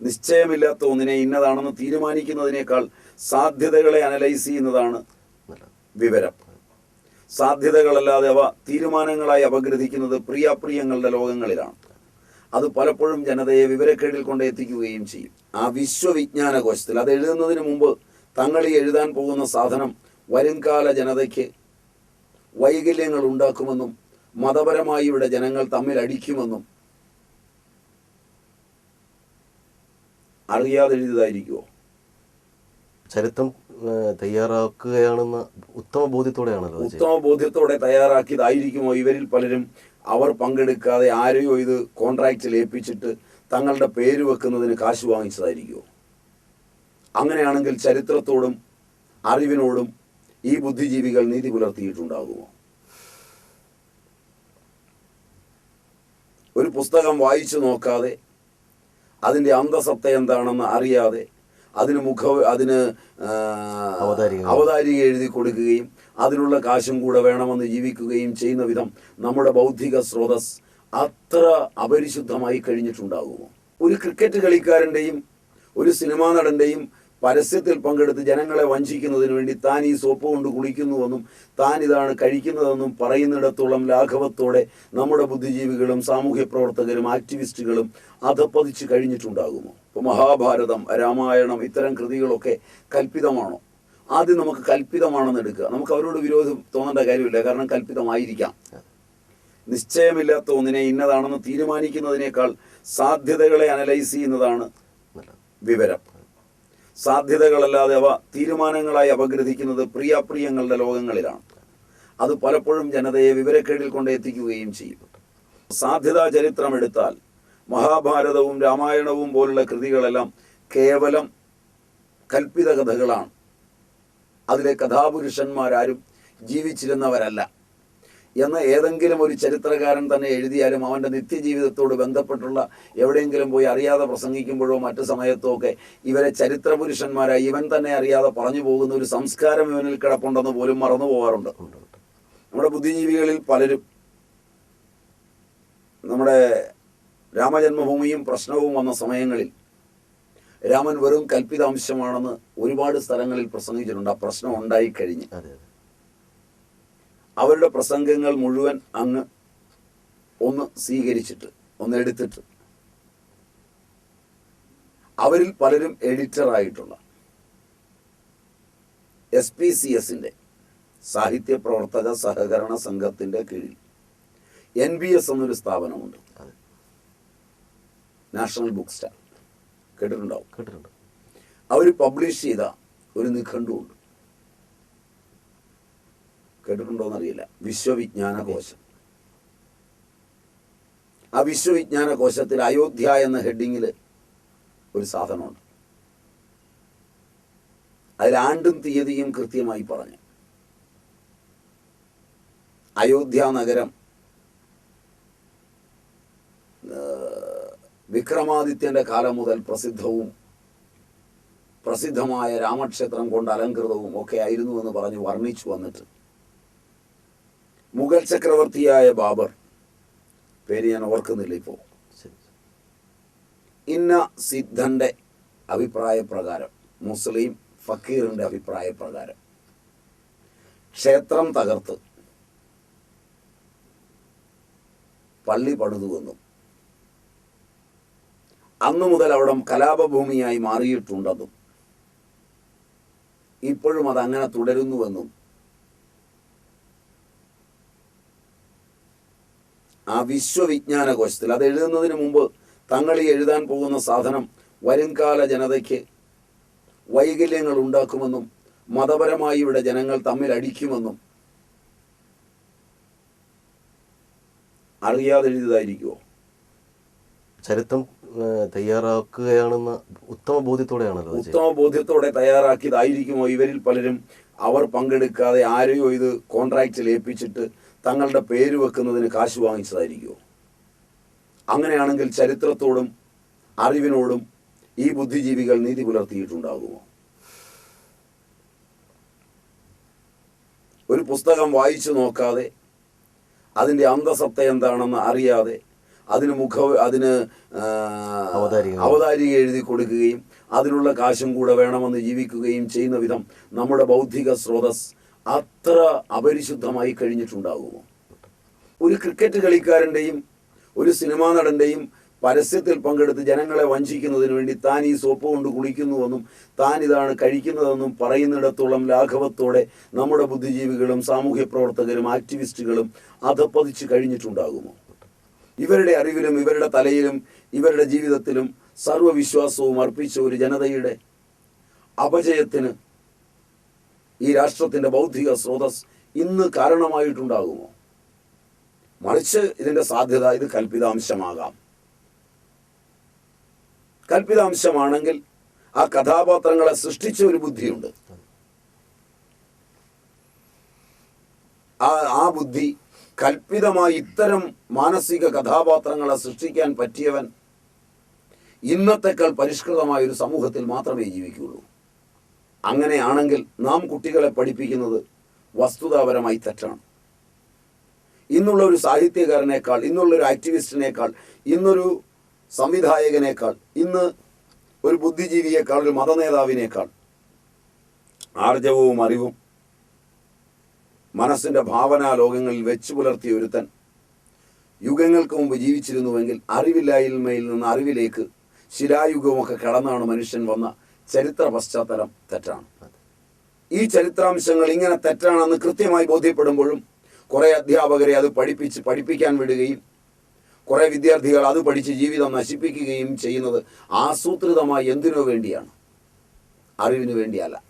നിശ്ചയമില്ലാത്ത ഒന്നിനെ ഇന്നതാണെന്ന് തീരുമാനിക്കുന്നതിനേക്കാൾ സാധ്യതകളെ അനലൈസ് ചെയ്യുന്നതാണ് വിവരം. സാധ്യതകളല്ലാതെ അവ തീരുമാനങ്ങളായി അപഗ്രഥിക്കുന്നത് പ്രിയപ്രിയങ്ങളുടെ ലോകങ്ങളിലാണ്. അത് പലപ്പോഴും ജനതയെ വിവരക്കേടിൽ കൊണ്ട് എത്തിക്കുകയും ചെയ്യും. ആ വിശ്വവിജ്ഞാന കോശത്തിൽ അത് എഴുതുന്നതിന് മുമ്പ് തങ്ങൾ ഈ എഴുതാൻ പോകുന്ന സാധനം വരുംകാല ജനതയ്ക്ക് വൈകല്യങ്ങൾ ഉണ്ടാക്കുമെന്നും മതപരമായി ഇവിടെ ജനങ്ങൾ തമ്മിൽ അടിക്കുമെന്നും അറിയാതെ എഴുതിയതായിരിക്കുമോ ചരിത്രം തയ്യാറാക്കുകയാണെന്ന ഉത്തമ ബോധ്യത്തോടെയാണല്ലോ ഉത്തമ ബോധ്യത്തോടെ തയ്യാറാക്കിയതായിരിക്കുമോ? ഇവരിൽ പലരും അവർ പങ്കെടുക്കാതെ ആരെയോ ഇത് കോൺട്രാക്റ്റിൽ ഏൽപ്പിച്ചിട്ട് തങ്ങളുടെ പേര് വെക്കുന്നതിന് കാശ് വാങ്ങിച്ചതായിരിക്കുമോ അങ്ങനെയാണെങ്കിൽ ചരിത്രത്തോടും അറിവിനോടും ഈ ബുദ്ധിജീവികൾ നീതി പുലർത്തിയിട്ടുണ്ടാകുമോ? ഒരു പുസ്തകം വായിച്ചു നോക്കാതെ അതിന്റെ അന്തസത്ത എന്താണെന്ന് അറിയാതെ അതിന് മുഖ അതിന് അവതാരിക. അവതാരിക എഴുതി കൊടുക്കുകയും അതിനുള്ള കാശും കൂടെ വേണമെന്ന് ജീവിക്കുകയും ചെയ്യുന്ന വിധം നമ്മുടെ ബൗദ്ധിക സ്രോതസ് അത്ര അപരിശുദ്ധമായി കഴിഞ്ഞിട്ടുണ്ടാകുമോ ഒരു ക്രിക്കറ്റ് കളിക്കാരന്റെയും ഒരു സിനിമാ നടന്റെയും പരസ്യത്തിൽ പങ്കെടുത്ത് ജനങ്ങളെ വഞ്ചിക്കുന്നതിന് വേണ്ടി താൻ ഈ സോപ്പ് കൊണ്ട് കുളിക്കുന്നുവെന്നും താൻ ഇതാണ് കഴിക്കുന്നതെന്നും പറയുന്നിടത്തോളം ലാഘവത്തോടെ നമ്മുടെ ബുദ്ധിജീവികളും സാമൂഹ്യ പ്രവർത്തകരും ആക്ടിവിസ്റ്റുകളും അധപ്പതിച്ച് കഴിഞ്ഞിട്ടുണ്ടാകുമോ? ഇപ്പോൾ മഹാഭാരതം രാമായണം ഇത്തരം കൃതികളൊക്കെ കൽപ്പിതമാണോ? ആദ്യം നമുക്ക് കൽപ്പിതമാണെന്ന് എടുക്കുക. നമുക്ക് അവരോട് വിരോധം തോന്നേണ്ട കാര്യമില്ല കാരണം കൽപ്പിതമായിരിക്കാം. നിശ്ചയമില്ലാത്ത ഒന്നിനെ ഇന്നതാണെന്ന് തീരുമാനിക്കുന്നതിനേക്കാൾ സാധ്യതകളെ അനലൈസ് ചെയ്യുന്നതാണ് വിവരം. സാധ്യതകളല്ലാതെ അവ തീരുമാനങ്ങളായി അപഗ്രഥിക്കുന്നത് പ്രിയപ്രിയങ്ങളുടെ ലോകങ്ങളിലാണ്. അത് പലപ്പോഴും ജനതയെ വിവരക്കേടിൽ കൊണ്ട് എത്തിക്കുകയും ചെയ്യും. സാധ്യതാ ചരിത്രം എടുത്താൽ മഹാഭാരതവും രാമായണവും പോലുള്ള കൃതികളെല്ലാം കേവലം കൽപ്പിത കഥകളാണ്. അതിലെ കഥാപുരുഷന്മാരാരും ജീവിച്ചിരുന്നവരല്ല. എന്ന് ഏതെങ്കിലും ഒരു ചരിത്രകാരൻ തന്നെ എഴുതിയാലും അവന്റെ നിത്യജീവിതത്തോട് ബന്ധപ്പെട്ടുള്ള എവിടെയെങ്കിലും പോയി അറിയാതെ പ്രസംഗിക്കുമ്പോഴോ മറ്റു സമയത്തോ ഒക്കെ ഇവരെ ചരിത്ര പുരുഷന്മാരായി ഇവൻ തന്നെ അറിയാതെ പറഞ്ഞു പോകുന്ന ഒരു സംസ്കാരം ഇവനിൽ കിടപ്പുണ്ടെന്ന് പോലും മറന്നു പോകാറുണ്ട്. നമ്മുടെ ബുദ്ധിജീവികളിൽ പലരും നമ്മുടെ രാമജന്മഭൂമിയും പ്രശ്നവും വന്ന സമയങ്ങളിൽ രാമൻ വെറും കൽപ്പിതാംശമാണെന്ന് ഒരുപാട് സ്ഥലങ്ങളിൽ പ്രസംഗിച്ചിട്ടുണ്ട്. ആ പ്രശ്നം ഉണ്ടായിക്കഴിഞ്ഞ്. അതെ. അവരുടെ പ്രസംഗങ്ങൾ മുഴുവൻ അങ്ങ് ഒന്ന് സ്വീകരിച്ചിട്ട് ഒന്ന് എടുത്തിട്ട്. അവരിൽ പലരും എഡിറ്ററായിട്ടുള്ള എസ് പി സി എസിന്റെ സാഹിത്യ പ്രവർത്തക സഹകരണ സംഘത്തിന്റെ കീഴിൽ എൻ ബി എസ് എന്നൊരു സ്ഥാപനമുണ്ട്. നാഷണൽ ബുക്ക് സ്റ്റാൾ കേട്ടിട്ടുണ്ടാവും? കേട്ടിട്ടുണ്ട്. അവർ പബ്ലിഷ് ചെയ്ത ഒരു നിഘണ്ടുണ്ട്. കേട്ടിട്ടുണ്ടോ എന്നറിയില്ല വിശ്വവിജ്ഞാന കോശം ആ വിശ്വവിജ്ഞാന കോശത്തിൽ അയോധ്യ എന്ന ഹെഡിങ്ങിൽ ഒരു സാധനമുണ്ട്. അതിൽ ആണ്ടും തീയതിയും കൃത്യമായി പറഞ്ഞു. അയോധ്യ നഗരം വിക്രമാദിത്യന്റെ കാലം മുതൽ പ്രസിദ്ധവും പ്രസിദ്ധമായ രാമക്ഷേത്രം കൊണ്ട് അലങ്കൃതവും ഒക്കെ ആയിരുന്നു എന്ന് പറഞ്ഞ് വർണിച്ചു വന്നിട്ട് മുഗൾ ചക്രവർത്തിയായ ബാബർ. പേര് ഞാൻ ഓർക്കുന്നില്ല ഇപ്പോൾ ഇന്ന സിദ്ധന്റെ അഭിപ്രായ പ്രകാരം മുസ്ലിം ഫക്കീറിന്റെ അഭിപ്രായ പ്രകാരം ക്ഷേത്രം തകർത്ത് പള്ളി പടുതുവെന്നും അന്നു മുതൽ അവിടെ കലാപഭൂമിയായി മാറിയിട്ടുണ്ടെന്നും ഇപ്പോഴും അത് അങ്ങനെ തുടരുന്നുവെന്നും ആ വിശ്വവിജ്ഞാനകോശത്തിൽ അത് എഴുതുന്നതിന് മുമ്പ് തങ്ങൾ ഈ എഴുതാൻ പോകുന്ന സാധനം വരുംകാല ജനതയ്ക്ക് വൈകല്യങ്ങൾ ഉണ്ടാക്കുമെന്നും മതപരമായി ഇവിടെ ജനങ്ങൾ തമ്മിൽ അടിക്കുമെന്നും അറിയാതെ എഴുതിയതായിരിക്കുമോ ചരിത്രം തയ്യാറാക്കുകയാണെന്ന ഉത്തമ ബോധ്യത്തോടെയാണല്ലോ ഉത്തമ ബോധ്യത്തോടെ തയ്യാറാക്കിയതായിരിക്കുമോ? ഇവരിൽ പലരും അവർ പങ്കെടുക്കാതെ ആരെയോ ഇത് കോൺട്രാക്റ്റിൽ ഏൽപ്പിച്ചിട്ട് തങ്ങളുടെ പേര് വെക്കുന്നതിന് കാശ് വാങ്ങിച്ചതായിരിക്കുമോ അങ്ങനെയാണെങ്കിൽ ചരിത്രത്തോടും അറിവിനോടും ഈ ബുദ്ധിജീവികൾ നീതി പുലർത്തിയിട്ടുണ്ടാകുമോ ഒരു പുസ്തകം വായിച്ചു നോക്കാതെ അതിന്റെ അന്തസത്ത എന്താണെന്ന് അറിയാതെ അതിന് മുഖ അതിന് അവതാരിക. എഴുതി കൊടുക്കുകയും അതിനുള്ള കാശും കൂടെ വേണമെന്ന് ജീവിക്കുകയും ചെയ്യുന്ന വിധം നമ്മുടെ ബൗദ്ധിക സ്രോതസ് അത്ര അപരിശുദ്ധമായി കഴിഞ്ഞിട്ടുണ്ടാകുമോ? ഒരു ക്രിക്കറ്റ് കളിക്കാരന്റെയും ഒരു സിനിമാ നടന്റെയും പരസ്യത്തിൽ പങ്കെടുത്ത് ജനങ്ങളെ വഞ്ചിക്കുന്നതിന് വേണ്ടി താൻ ഈ സോപ്പ് കൊണ്ട് കുളിക്കുന്നുവെന്നും താൻ ഇതാണ് കഴിക്കുന്നതെന്നും പറയുന്നിടത്തോളം ലാഘവത്തോടെ നമ്മുടെ ബുദ്ധിജീവികളും സാമൂഹ്യ പ്രവർത്തകരും ആക്ടിവിസ്റ്റുകളും അധപ്പതിച്ച് കഴിഞ്ഞിട്ടുണ്ടാകുമോ? ഇവരുടെ അറിവിലും ഇവരുടെ തലയിലും ഇവരുടെ ജീവിതത്തിലും സർവവിശ്വാസവും അർപ്പിച്ച ഒരു ജനതയുടെ അപജയത്തിന് ഈ രാഷ്ട്രത്തിന്റെ ബൗദ്ധിക സ്രോതസ് ഇന്ന് കാരണമായിട്ടുണ്ടാകുമോ? മറിച്ച് ഇതിന്റെ സാധ്യത ഇത് കൽപ്പിതാംശമാകാം. കൽപ്പിതാംശമാണെങ്കിൽ ആ കഥാപാത്രങ്ങളെ സൃഷ്ടിച്ച ഒരു ബുദ്ധിയുണ്ട്. ആ ആ ബുദ്ധി കൽപ്പിതമായി ഇത്തരം മാനസിക കഥാപാത്രങ്ങളെ സൃഷ്ടിക്കാൻ പറ്റിയവൻ ഇന്നത്തെക്കാൾ പരിഷ്കൃതമായ ഒരു സമൂഹത്തിൽ മാത്രമേ ജീവിക്കുകയുള്ളൂ. അങ്ങനെയാണെങ്കിൽ നാം കുട്ടികളെ പഠിപ്പിക്കുന്നത് വസ്തുതാപരമായി തെറ്റാണ്. ഇന്നുള്ള ഒരു സാഹിത്യകാരനേക്കാൾ ഇന്നുള്ള ഒരു ആക്ടിവിസ്റ്റിനേക്കാൾ ഇന്നൊരു സംവിധായകനേക്കാൾ ഇന്ന് ഒരു ബുദ്ധിജീവിയേക്കാൾ ഒരു മതനേതാവിനേക്കാൾ ആർജവവും അറിവും മനസ്സിന്റെ ഭാവനാ ലോകങ്ങളിൽ വെച്ച് പുലർത്തിയ ഒരുത്തൻ യുഗങ്ങൾക്ക് മുമ്പ് ജീവിച്ചിരുന്നുവെങ്കിൽ അറിവില്ലായ്മയിൽ നിന്ന് അറിവിലേക്ക് ശിലായുഗമൊക്കെ കടന്നാണ് മനുഷ്യൻ വന്ന ചരിത്ര പശ്ചാത്തലം തെറ്റാണ്. ഈ ചരിത്രാംശങ്ങൾ ഇങ്ങനെ തെറ്റാണെന്ന് കൃത്യമായി ബോധ്യപ്പെടുമ്പോഴും കുറേ അധ്യാപകരെ അത് പഠിപ്പിച്ച് പഠിപ്പിക്കാൻ വിടുകയും കുറേ വിദ്യാർത്ഥികൾ അത് പഠിച്ച് ജീവിതം നശിപ്പിക്കുകയും ചെയ്യുന്നത് ആസൂത്രിതമായി എന്തിനു വേണ്ടിയാണ്? അറിവിനു വേണ്ടിയല്ല.